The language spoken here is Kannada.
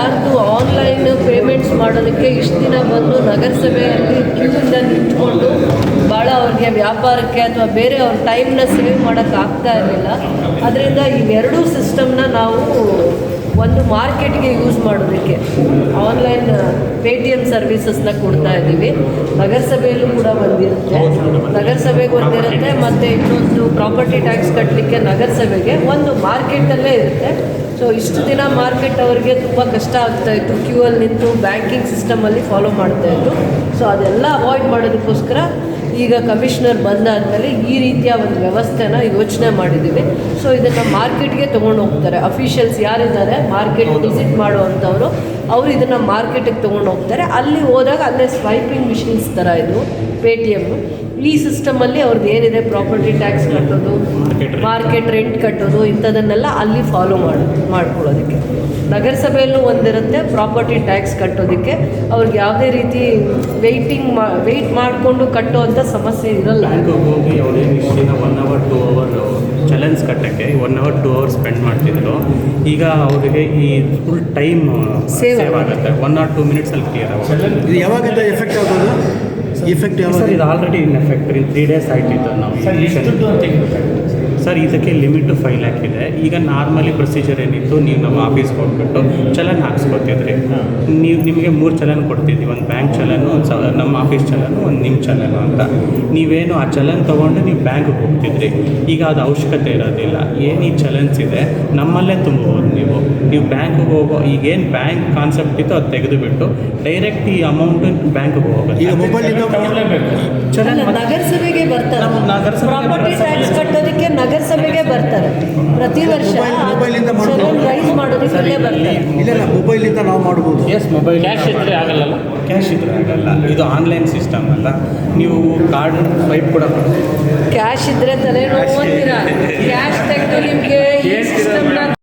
ಯಾರ್ದು ಆನ್ಲೈನ್ ಪೇಮೆಂಟ್ಸ್ ಮಾಡೋದಕ್ಕೆ ಇಷ್ಟು ದಿನ ಬಂದು ನಗರಸಭೆಯಲ್ಲಿ ಕ್ಯೂಯಿಂದ ನಿಂತ್ಕೊಂಡು ಭಾಳ ಅವ್ರಿಗೆ ವ್ಯಾಪಾರಕ್ಕೆ ಅಥವಾ ಬೇರೆ ಅವ್ರ ಟೈಮ್ನ ಸೇವ್ ಮಾಡೋಕ್ಕೆ ಆಗ್ತಾ ಇರಲಿಲ್ಲ. ಅದರಿಂದ ಇವೆರಡೂ ಸಿಸ್ಟಮ್ನ ನಾವು ಒಂದು ಮಾರ್ಕೆಟ್ಗೆ ಯೂಸ್ ಮಾಡೋದಕ್ಕೆ ಆನ್ಲೈನ್ ಪೇ ಟಿ ಎಂ ಸರ್ವಿಸಸ್ನ ಕೊಡ್ತಾ ಇದ್ದೀವಿ. ನಗರಸಭೆಯಲ್ಲೂ ಕೂಡ ಬಂದಿರುತ್ತೆ. ನಗರಸಭೆಗೆ ಒಂದಿರುತ್ತೆ ಮತ್ತು ಇನ್ನೊಂದು ಪ್ರಾಪರ್ಟಿ ಟ್ಯಾಕ್ಸ್ ಕಟ್ಟಲಿಕ್ಕೆ ನಗರಸಭೆಗೆ ಒಂದು ಮಾರ್ಕೆಟಲ್ಲೇ ಇರುತ್ತೆ. ಸೊ ಇಷ್ಟು ದಿನ ಮಾರ್ಕೆಟ್ ಅವರಿಗೆ ತುಂಬ ಕಷ್ಟ ಆಗ್ತಾ ಇತ್ತು. ಕ್ಯೂ ಅಲ್ಲಿ ನಿಂತು ಬ್ಯಾಂಕಿಂಗ್ ಸಿಸ್ಟಮಲ್ಲಿ ಫಾಲೋ ಮಾಡ್ತಾ ಇತ್ತು ಸೊ ಅದೆಲ್ಲ ಅವಾಯ್ಡ್ ಮಾಡೋದಕ್ಕೋಸ್ಕರ ಈಗ ಕಮಿಷನರ್ ಬಂದಾದಮೇಲೆ ಈ ರೀತಿಯ ಒಂದು ವ್ಯವಸ್ಥೆನ ಯೋಚನೆ ಮಾಡಿದ್ದೀವಿ. ಸೊ ಇದನ್ನು ಮಾರ್ಕೆಟ್ಗೆ ತೊಗೊಂಡು ಹೋಗ್ತಾರೆ. ಅಫಿಷಿಯಲ್ಸ್ ಯಾರಿದ್ದಾರೆ ಮಾರ್ಕೆಟ್ ವಿಸಿಟ್ ಮಾಡುವಂಥವ್ರು ಅವರು ಇದನ್ನು ಮಾರ್ಕೆಟಿಗೆ ತೊಗೊಂಡು ಹೋಗ್ತಾರೆ. ಅಲ್ಲಿ ಹೋದಾಗ ಅಲ್ಲೇ ಸ್ವೈಪಿಂಗ್ ಮಿಷಿನ್ಸ್ ಥರ ಇದು ಪೇ ಟಿ ಎಮ್ಮು ಈ ಸಿಸ್ಟಮಲ್ಲಿ ಅವ್ರದ್ದು ಏನಿದೆ ಪ್ರಾಪರ್ಟಿ ಟ್ಯಾಕ್ಸ್ ಕಟ್ಟೋದು ಮಾರ್ಕೆಟ್ ರೆಂಟ್ ಕಟ್ಟೋದು ಇಂಥದನ್ನೆಲ್ಲ ಅಲ್ಲಿ ಫಾಲೋ ಮಾಡಿ ಮಾಡ್ಕೊಳ್ಳೋದಕ್ಕೆ. ನಗರಸಭೆಯಲ್ಲೂ ಒಂದಿರುತ್ತೆ ಪ್ರಾಪರ್ಟಿ ಟ್ಯಾಕ್ಸ್ ಕಟ್ಟೋದಕ್ಕೆ. ಅವ್ರಿಗೆ ಯಾವುದೇ ರೀತಿ ವೆಯ್ಟಿಂಗ್ ಮಾ ವೆಯ್ಟ್ ಮಾಡಿಕೊಂಡು ಕಟ್ಟೋ ಅಂಥ ಸಮಸ್ಯೆ ಇರಲ್ಲ. ಹೋಗಿ ದಿನ one hour two hour challans ಕಟ್ಟೋಕ್ಕೆ one hour two hour spend ಮಾಡ್ತಿದ್ರು. ಈಗ ಅವರಿಗೆ ಈ ಫುಲ್ ಟೈಮ್ ಸೇವ್ ಆಗುತ್ತೆ. ಒನ್ ಆರ್ ಟೂ ಮಿನಿಟ್ಸಲ್ಲಿ ಕ್ಲಿಯರ್ ಆಗುತ್ತೆ. ಯಾವಾಗ ಎಫೆಕ್ಟ್ ಆಗೋದು? ಇಫೆಕ್ಟ್ ಯಾವಾಗ ಸರ್ ಇದು already in effect in three days ಆಯ್ತಿತ್ತು ನಾವು ಸರ್ ಇದಕ್ಕೆ ಲಿಮಿಟು ಫೈವ್ ಲ್ಯಾಕ್ ಇದೆ ಈಗ ನಾರ್ಮಲಿ ಪ್ರೊಸೀಜರ್ ಏನಿತ್ತು ನೀವು ನಮ್ಮ ಆಫೀಸ್ಗೆ ಹೋಗ್ಬಿಟ್ಟು ಚಲನ್ ಹಾಕ್ಸ್ಕೊತಿದ್ರಿ. ನೀವು ನಿಮಗೆ ಮೂರು ಚಲನ್ ಕೊಡ್ತಿದ್ವಿ. ಒಂದು ಬ್ಯಾಂಕ್ ಚಲನು ಒಂದು ಸ ನಮ್ಮ ಆಫೀಸ್ ಚಲನ್ ಒಂದು ನಿಮ್ಮ ಚಲನು ಅಂತ. ನೀವೇನು ಆ ಚಲನ್ ತೊಗೊಂಡು ನೀವು ಬ್ಯಾಂಕ್ಗೆ ಹೋಗ್ತಿದ್ರಿ. ಈಗ ಅದು ಅವಶ್ಯಕತೆ ಇರೋದಿಲ್ಲ. ಏನು ಈ ಚಲನ್ಸ್ ಇದೆ ನಮ್ಮಲ್ಲೇ ತುಂಬಬಹುದು ನೀವು. ನೀವು ಬ್ಯಾಂಕ್ಗೆ ಹೋಗೋ ಈಗೇನು ಬ್ಯಾಂಕ್ ಕಾನ್ಸೆಪ್ಟ್ ಇತ್ತು ಅದು ತೆಗೆದುಬಿಟ್ಟು ಡೈರೆಕ್ಟ್ ಈ ಅಮೌಂಟ್ ಬ್ಯಾಂಕ್ಗೆ ಹೋಗೋದು ಈಗ ಮೊಬೈಲ್ ಚಲನ್ ನಗರಸಭೆಗೆ ಬರ್ತಾರೆ ನಮ್ಮ ಕಟ್ಟೋದಕ್ಕೆ ನಗರಸಭೆಗೆ ಬರ್ತಾರೆ. ಪ್ರತಿ ವರ್ಷ ರೈಸ್ ಮಾಡೋದಕ್ಕೆ ಇಲ್ಲೇ ಬರ್ತಾರೆ. ಇಲ್ಲ ಮೊಬೈಲಿಂದ ನಾವು ಮಾಡ್ಬೋದು. ಎಸ್ ಮೊಬೈಲ್ ಕ್ಯಾಶ್ ಇದ್ದರೆ ಆಗಲ್ಲ ಕ್ಯಾಶ್ ಇದ್ದರೆ ಆಗಲ್ಲ. ಇದು ಆನ್ಲೈನ್ ಸಿಸ್ಟಮ್ ಅಲ್ಲ. ನೀವು ಕಾರ್ಡ್ ಸ್ವೈಪ್ ಕೂಡ. ಕ್ಯಾಶ್ ಇದ್ರೆ ತಲೆನೋವು ಅಂತೀರಾ? ಕ್ಯಾಶ್ ತೆಗೆದು ನಿಮಗೆ